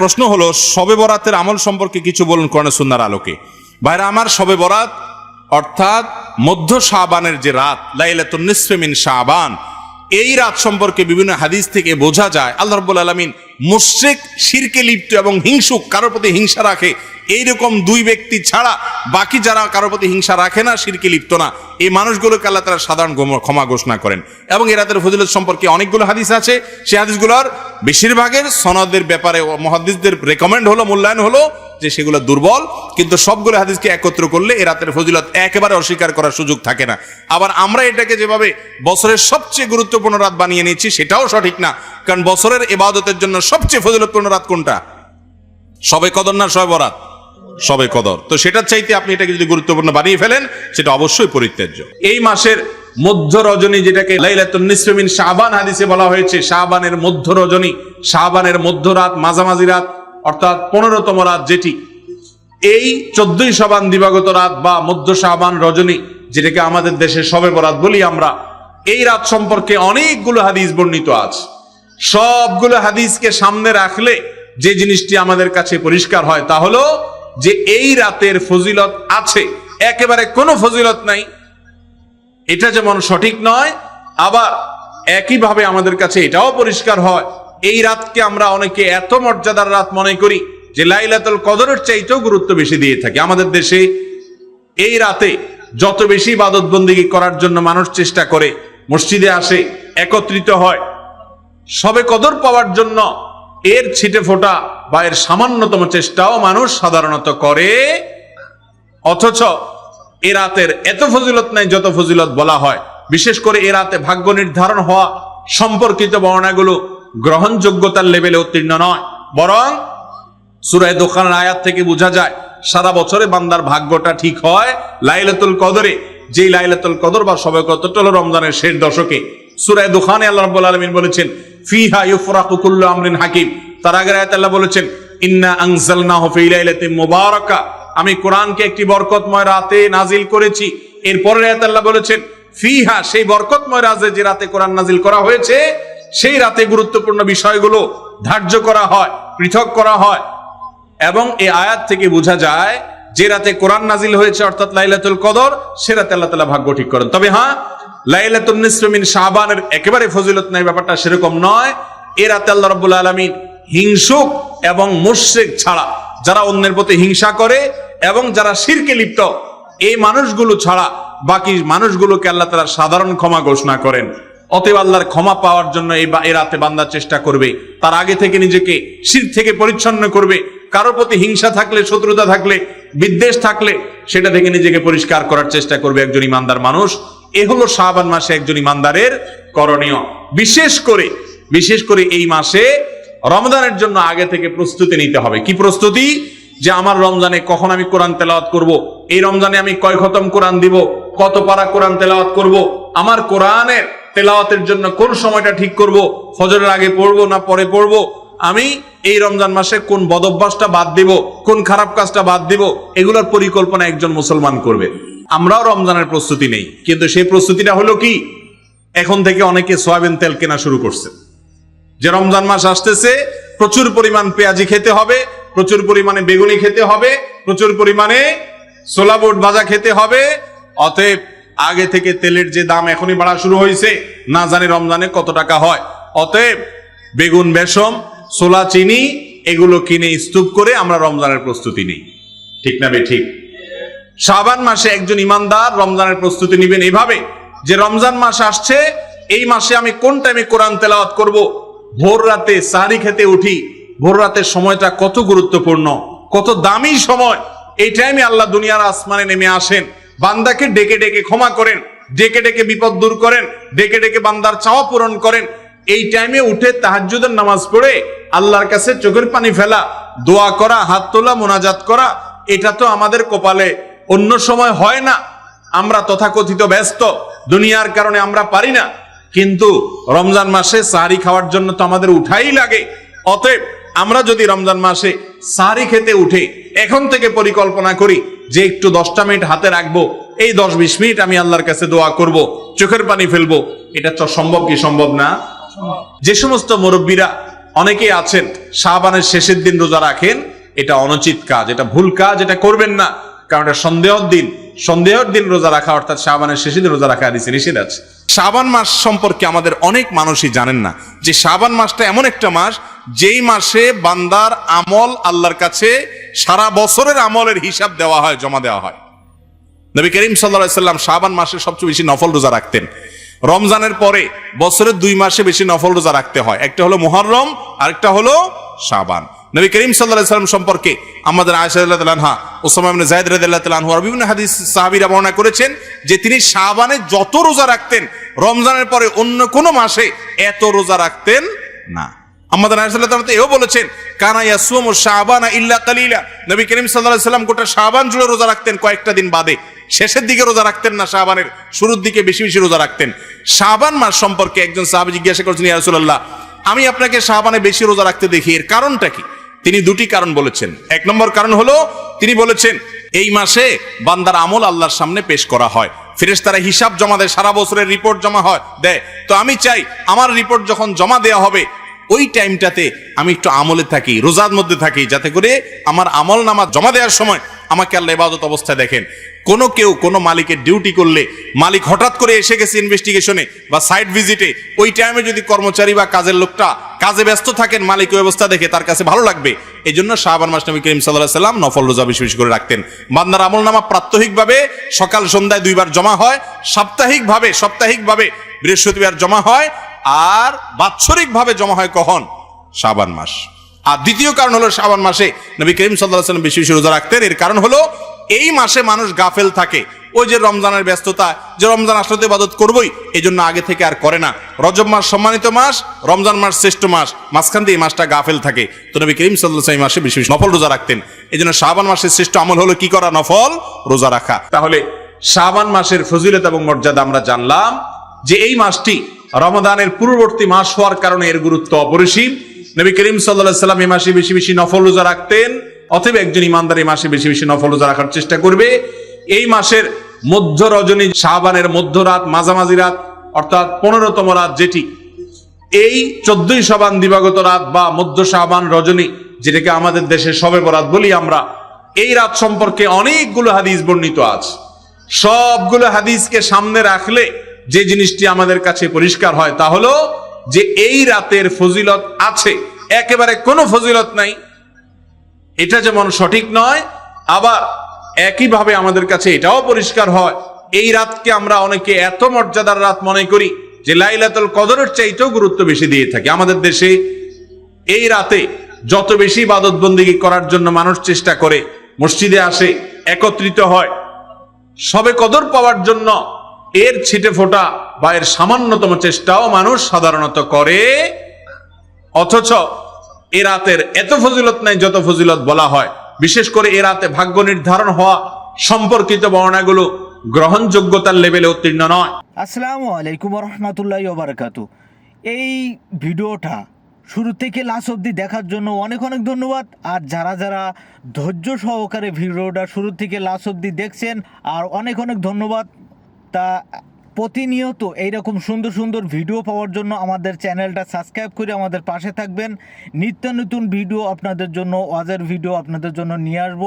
প্রশ্ন হলো, সবে বরাতের আমল সম্পর্কে কিছু বলুন কোরআন সুন্নার আলোকে। ভাইরা, আমার সবে বরাত অর্থাৎ মধ্য শাহবানের যে রাত, লাইলাতুন তো মিন শাবান এই রাত সম্পর্কে বিভিন্ন হাদিস থেকে বোঝা যায়, আল্লাহ রাব্বুল আলামিন মুশরিক, শিরকে লিপ্ত এবং হিংসুক, কারোর প্রতি হিংসা রাখে। এইরকম দুই ব্যক্তি ছাড়া বাকি যারা কারোর প্রতি হিংসা রাখে না, শিরকে লিপ্ত না, এই মানুষগুলোকে আল্লাহ তারা সাধারণ ক্ষমা ঘোষণা করেন। এবং এই রাতের ফজিলত সম্পর্কে অনেকগুলো হাদিস আছে। সেই হাদিসগুলোর বেশিরভাগের সনদের ব্যাপারে মহাদিসদের রেকমেন্ড হলো, মূল্যায়ন হলো যে সেগুলো দুর্বল, কিন্তু সবগুলো হাদিসকে একত্র করলে এই রাতের ফজিলত একেবারে অস্বীকার করার সুযোগ থাকে না। আবার আমরা এটাকে যেভাবে বছরের সবচেয়ে গুরুত্বপূর্ণ রাত বানিয়ে নিচ্ছি সেটাও সঠিক না। কারণ বছরের এবাদতের জন্য সবচেয়ে ফজিলতপূর্ণ রাত কোনটা? সবে কদর না সবে বরাত? সবে কদর। তো সেটার চাইতে আপনি এটাকে যদি গুরুত্বপূর্ণ বানিয়ে ফেলেন, সেটা অবশ্যই পরিত্যাজ্য। এই মাসের মধ্য রজনী যেটাকে লাইলাতুন নিসফে মিন শাবান হাদিসে বলা হয়েছে, শাবানের মধ্য রজনী, শাবানের মধ্য রাত, মাঝামাঝি রাত অর্থাৎ পনেরোতম রাত যেটি, এই চোদ্দই শাবান দিবাগত রাত বা মধ্য সাবান রজনী, যেটাকে আমাদের দেশে সবে বরাত বলি আমরা, এই রাত সম্পর্কে অনেকগুলো হাদিস বর্ণিত আছে। সবগুলো হাদিসকে সামনে রাখলে যে জিনিসটি আমাদের কাছে পরিষ্কার হয় তা হলো যে এই রাতের ফজিলত আছে। একেবারে কোনো ফজিলত নাই। এটা যেমন সঠিক নয়, আবার একইভাবে আমাদের কাছে এটাও পরিষ্কার হয় এই রাতকে আমরা অনেকে এত মর্যাদার রাত মনে করি যে লাইলাতুল কদরের চাইতেও গুরুত্ব বেশি দিয়ে থাকি। আমাদের দেশে এই রাতে যত বেশি ইবাদত বন্দিগি করার জন্য মানুষ চেষ্টা করে, মসজিদে আসে, একত্রিত হয়, সবে কদর পাওয়ার জন্য এর ছিটে ফোটা বা এর সামান্যতম চেষ্টাও মানুষ সাধারণত করে। অথচ এ রাতের এত ফজিলত নাই যত ফজিলত বলা হয়। বিশেষ করে এ রাতে ভাগ্য নির্ধারণ হওয়া, সম্পর্কিত বর্ণাগুলো গ্রহণযোগ্যতার লেভেলে উত্তীর্ণ নয়। বরং সুরায় দোকানের আয়াত থেকে বোঝা যায়, সারা বছরে বান্দার ভাগ্যটা ঠিক হয় লাইলাতুল কদরে। যেই লাইলাতুল কদর বা সবে কত হলো রমজানের শেষ দশকে। সুরায় দোকানে আল্লাহ রাব্বুল আলামিন বলেছেন, ফিহা ইউফরাকু কুল্লু আমরিন হাকিম। তার আগের আয়াত আল্লাহ বলেছেন, ইন্না আনজালনাহু ফি মুবারাকা। আমি কোরআনকে একটি বরকতময় রাতে নাজিল করেছি। এরপরের আয়াত আল্লাহ বলেছেন, ফিহা সেই বরকতময় রাতে যে রাতে কোরআন নাজিল করা হয়েছে সেই রাতে গুরুত্বপূর্ণ বিষয়গুলো ধার্য করা হয়, পৃথক করা হয়। এবং এই আয়াত থেকে বোঝা যায়, যে রাতে কোরআন নাজিল হয়েছে, অর্থাৎ লাইলাতুল কদর, সে রাতে আল্লাহ তালা ভাগ্য ঠিক করেন। তবে হ্যাঁ লাইলাতুল নিসমিন শাহবানের একেবারে ফজিলত নাই, ব্যাপারটা সেরকম নয়। এ রাতে আল্লাহ রাব্বুল আলামিন হিংসুক এবং মুশরিক ছাড়া, যারা অন্যের প্রতি হিংসা করে এবং যারা শিরকে লিপ্ত, এই মানুষগুলো ছাড়া বাকি মানুষগুলোকে আল্লাহ তারা সাধারণ ক্ষমা ঘোষণা করেন। অতএব আল্লাহর ক্ষমা পাওয়ার জন্য এই এই রাতে বান্দার চেষ্টা করবে। তার আগে থেকে নিজেকে শির থেকে পরিচ্ছন্ন করবে। কারোর প্রতি হিংসা থাকলে, শত্রুতা থাকলে, বিদ্বেষ থাকলে, সেটা থেকে নিজেকে পরিষ্কার করার চেষ্টা করবে একজন ইমানদার মানুষ। এ হলো শাবান মাসে একজন ইমানদারের করণীয়। বিশেষ করে বিশেষ করে এই মাসে রমজানের জন্য আগে থেকে প্রস্তুতি নিতে হবে। কি প্রস্তুতি? যে আমার রমজানে কখন আমি কোরআন তেলাওয়াত করব? এই রমজানে আমি কয় খতম কোরআন দিব? কত পারা কোরআন তেলাওয়াত করব? আমার কোরআনের তেলাওয়াতের জন্য কোন সময়টা ঠিক করব, ফজরের আগে পড়ব না পরে পড়ব? আমি এই রমজান মাসে কোন বদভ্যাসটা বাদ দিব, কোন খারাপ কাজটা বাদ দিব, এগুলোর পরিকল্পনা একজন মুসলমান করবে। আমরাও রমজানের প্রস্তুতি নেই, কিন্তু সেই প্রস্তুতিটা হলো কি? এখন থেকে অনেকে সয়াবিন তেল কেনা শুরু করছে। যে রমজান মাস আসতেছে, প্রচুর পরিমাণ পেঁয়াজি খেতে হবে, প্রচুর পরিমাণে বেগুনি খেতে হবে, প্রচুর পরিমাণে সোলা বুট ভাজা খেতে হবে, অতএব আগে থেকে তেলের যে দাম এখনই বাড়া শুরু হয়েছে, না জানি রমজানে কত টাকা হয়। অতএব বেগুন বেসম সোলা চিনি, এগুলো কিনে স্তূপ করে আমরা রমজানের প্রস্তুতি নিই। ঠিক না বে ঠিক? শাবান মাসে একজন ইমানদার রমজানের প্রস্তুতি নেবেন এভাবে, যে রমজান মাস আসছে, এই মাসে আমি কোন টাইমে কোরআন তেলাওয়াত করব? ভোর রাতে সাহারি খেতে উঠি, ভোর রাতের সময়টা কত গুরুত্বপূর্ণ, কত দামি সময়। এই টাইমে আল্লাহ দুনিয়ার আসমানে নেমে আসেন। বান্দাকে ডেকে ডেকে ক্ষমা করেন, ডেকে ডেকে বিপদ দূর করেন, ডেকে ডেকে বান্দার চাওয়া পূরণ করেন। এই টাইমে উঠে তাহাজ্জুদের নামাজ পড়ে আল্লাহর কাছে চোখের পানি ফেলা, দোয়া করা, হাত তোলা, মোনাজাত করা, এটা তো আমাদের কপালে। অন্য সময় হয় না, আমরা তথাকথিত ব্যস্ত, দুনিয়ার কারণে আমরা পারি না। কিন্তু রমজান মাসে সাহারি খাওয়ার জন্য তো আমাদের উঠাই লাগে। অতএব আমরা যদি রমজান মাসে সাহারি খেতে উঠে, এখন থেকে পরিকল্পনা করি যে একটু দশটা মিনিট হাতে রাখব, এই দশ বিশ মিনিট আমি আল্লাহর কাছে দোয়া করব, চোখের পানি ফেলব, এটা তো সম্ভব কি সম্ভব না? যে সমস্ত মুরব্বীরা অনেকেই আছেন, শাহবানের শেষের দিন রোজা রাখেন, এটা অনুচিত কাজ, এটা ভুল কাজ, এটা করবেন না, কারণ এটা সন্দেহর দিন, সন্দেহের দিন রোজা রাখা, অর্থাৎ শাহবানের শেষের দিন রোজা রাখা হাদিসে নিষেধ আছে। শাবান মাস সম্পর্কে আমাদের অনেক মানুষই জানেন না, যে শাবান মাসটা এমন একটা মাস, যেই মাসে বান্দার আমল আল্লাহর কাছে সারা বছরের আমলের হিসাব দেওয়া হয়, জমা দেওয়া হয়। নবী করিম সাল্লা সাল্লাম শাবান মাসে সবচেয়ে বেশি নফল রোজা রাখতেন। রমজানের পরে বছরের দুই মাসে বেশি নফল রোজা রাখতে হয়। একটা হলো মুহররম, আরেকটা হলো শাবান। নবী করিম সাল্লাহ সাল্লাম সম্পর্কে আমাদের আয়সাহা ওসামা ইবনে জায়দ রাদিয়াল্লাহু তাআলা আনহু আর বিভিন্ন হাদিস সাহাবীরা বর্ণনা করেছেন যে তিনি শাবানে যত রোজা রাখতেন, রমজানের পরে অন্য কোনো মাসে এত রোজা রাখতেন না। আমাদের আয়সাল্লাহ এও বলেছেন, কানা ইয়াসুমু শাবানা ইল্লা কালিলা। নবী করিম আলাইহি সাল্লাম গোটা শাবান জুড়ে রোজা রাখতেন কয়েকটা দিন বাদে। শেষের দিকে রোজা রাখতেন না শাবানের, শুরুর দিকে বেশি বেশি রোজা রাখতেন। শাবান মাস সম্পর্কে একজন সাহাবী জিজ্ঞাসা করেছেন, ইয়া রাসূলুল্লাহ, আমি আপনাকে শাবানে বেশি রোজা রাখতে দেখি, এর কারণটা কি? তিনি দুটি কারণ বলেছেন। এক নম্বর কারণ হলো, তিনি বলেছেন, এই মাসে বান্দার আমল আল্লাহর সামনে পেশ করা হয়। ফেরেশতারা হিসাব জমা দেয়, সারা বছরের রিপোর্ট জমা হয়, দেয়। তো আমি চাই, আমার রিপোর্ট যখন জমা দেওয়া হবে ওই টাইমটাতে আমি একটু আমলে থাকি, রোজার মধ্যে থাকি, যাতে করে আমার আমল নামা জমা দেওয়ার সময় আমাকে আল্লাহ ইবাদত অবস্থায় দেখেন। কোনো কেউ, কোনো মালিকের ডিউটি করলে, মালিক হঠাৎ করে এসে গেছে ইনভেস্টিগেশনে বা সাইট ভিজিটে ওই টাইমে যদি কর্মচারী বা কাজের লোকটা কাজে ব্যস্ত থাকেন, মালিক ওই অবস্থা দেখে তার কাছে ভালো লাগবে। এই জন্য শাহবান মাস নবী করিম সাল্লাহ সাল্লাম নফল রোজা বেশি বেশি করে রাখতেন। বান্দার আমল নামা প্রাত্যহিকভাবে সকাল সন্ধ্যায় দুইবার জমা হয়, সাপ্তাহিকভাবে সাপ্তাহিকভাবে বৃহস্পতিবার জমা হয় আর বাৎসরিকভাবে জমা হয় কখন? শাবান মাস। আর দ্বিতীয় কারণ হলো শাবান মাসে নবী করিম সাল্লাহ সাল্লাম বেশি রোজা রাখতেন। এর কারণ হলো এই মাসে মানুষ গাফেল থাকে। ওই যে রমজানের ব্যস্ততা, যে রমজান আসলে তো ইবাদত করবই এই জন্য আগে থেকে আর করে না। রজব মাস সম্মানিত মাস, রমজান মাস শ্রেষ্ঠ মাস। মাঝখান দিয়ে এই মাসটা গাফেল থাকে। তো নবী করিম সাল্লাহ মাসে বেশি বেশি নফল রোজা রাখতেন। এই জন্য শাবান মাসের শ্রেষ্ঠ আমল হলো কি করা? নফল রোজা রাখা। তাহলে শাবান মাসের ফজিলত এবং মর্যাদা আমরা জানলাম। যে এই মাসটি রমদানের পূর্ববর্তী মাস হওয়ার কারণে এর গুরুত্ব অপরিসীম। নবী করিম সাল্লাহ সাল্লাম এই মাসে বেশি বেশি নফল রোজা রাখতেন, অতএব একজন ইমানদার এই মাসে বেশি বেশি নফল রোজা রাখার চেষ্টা করবে। এই মাসের মধ্য রজনী শাহবানের মধ্যরাত, মাঝামাঝি রাত, অর্থাৎ পনেরোতম রাত যেটি, এই চোদ্দই শাবান দিবাগত রাত বা মধ্য শাহবান রজনী, যেটাকে আমাদের দেশে সবে বরাত বলি আমরা, এই রাত সম্পর্কে অনেকগুলো হাদিস বর্ণিত আছে। সবগুলো হাদিসকে সামনে রাখলে যে জিনিসটি আমাদের কাছে পরিষ্কার হয় তা হলো যে এই রাতের ফজিলত আছে। একেবারে কোনো ফজিলত নাই। এটা যেমন সঠিক নয়, আবার একইভাবে আমাদের কাছে এটাও পরিষ্কার হয়। এই রাতকে আমরা অনেকে এত মর্যাদার রাত মনে করি যে লাইলাতুল কদরের চাইতেও গুরুত্ব বেশি দিয়ে থাকি। আমাদের দেশে এই রাতে যত বেশি ইবাদত বন্দিগি করার জন্য মানুষ চেষ্টা করে, মসজিদে আসে, একত্রিত হয়, সবে কদর পাওয়ার জন্য এর ছিটে ফোটা বা এর সামান্যতম চেষ্টাও মানুষ সাধারণত করে। অথচ এ রাতের এত ফজিলত নাই যত ফজিলত বলা হয়। বিশেষ করে এ রাতে ভাগ্য নির্ধারণ হওয়া সম্পর্কিত বর্ণাগুলো গ্রহণযোগ্যতার লেভেলে উত্তীর্ণ নয়। আসসালামু আলাইকুম রহমতুল্লাহ বারকাতু এই ভিডিওটা শুরু থেকে লাস্ট অবধি দেখার জন্য অনেক অনেক ধন্যবাদ। আর যারা যারা ধৈর্য সহকারে ভিডিওটা শুরু থেকে লাস্ট অবধি দেখছেন, আর অনেক অনেক ধন্যবাদ। তা প্রতিনিয়ত এইরকম সুন্দর সুন্দর ভিডিও পাওয়ার জন্য আমাদের চ্যানেলটা সাবস্ক্রাইব করে আমাদের পাশে থাকবেন। নিত্য নতুন ভিডিও আপনাদের জন্য, ওয়াজের ভিডিও আপনাদের জন্য নিয়ে আসব।